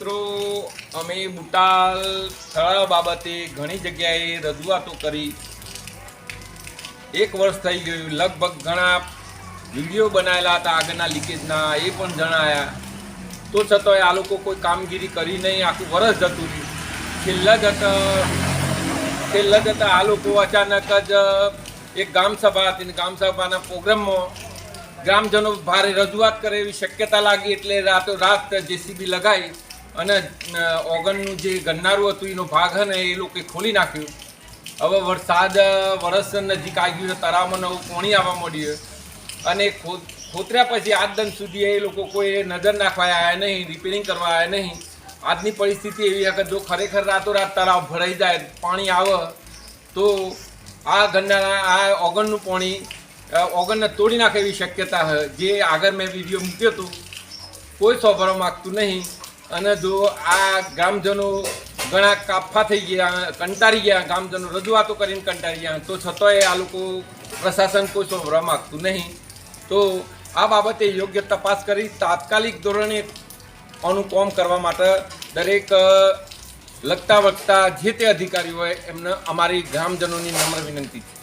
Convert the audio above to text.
મિત્રો, અમે બુટાલ તળાવ બાબતે ઘણી જગ્યાએ રજૂઆતો કરી. એક વર્ષ થઈ ગયું, લગભગ ઘણા વીડિયો બનાવેલા હતા આગળના લીકેજના, એ પણ જણાયા. તો છતાંય આ લોકો કોઈ કામગીરી કરી નહીં, આખું વર્ષ જતું રહ્યું. છેલ્લા જતા છેલ્લા જતા આ લોકો અચાનક જ એક ગામસભા હતી ને ગામસભાના પ્રોગ્રામમાં ગ્રામજનો ભારે રજૂઆત કરે એવી શક્યતા લાગી એટલે રાતો રાત જેસીબી લગાવી અને ઓગનનું જે ગન્નારું હતું, એનો ભાગ હે એ લોકોએ ખોલી નાખ્યું. હવે વરસાદ વરસ નજીક આવી ગયું તળાવમાં નવું પાણી આવવા મળ્યું અને ખોતર્યા પછી આજ દિન સુધી એ લોકો કોઈ નજર નાખવા આવ્યા નહીં રિપેરિંગ કરવા આવ્યા નહીં. આજની પરિસ્થિતિ એવી છે જો ખરેખર રાતોરાત તળાવ ભરાઈ જાય, પાણી આવે, તો આ ગન્ના આ ઓગણનું પાણી ઓગણને તોડી નાખે એવી શક્યતા છે. જે આગળ મેં વીડિયો મૂક્યો હતો, કોઈ સોભરવા માગતું નહીં. અને જો આ ગ્રામજનો ઘણા કાફા થઈ ગયા, કંટાળી ગયા, ગામજનો રજૂઆતો કરીને કંટાળી ગયા. તો છતાંય આ લોકો પ્રશાસન કોઈ સોંભવા માગતું નહીં. તો આ બાબતે યોગ્ય તપાસ કરી તાત્કાલિક ધોરણે આનું કોમ કરવા માટે દરેક લગતા વગતા જે તે અધિકારી હોય એમને અમારી ગ્રામજનોની નમ્ર વિનંતી. છે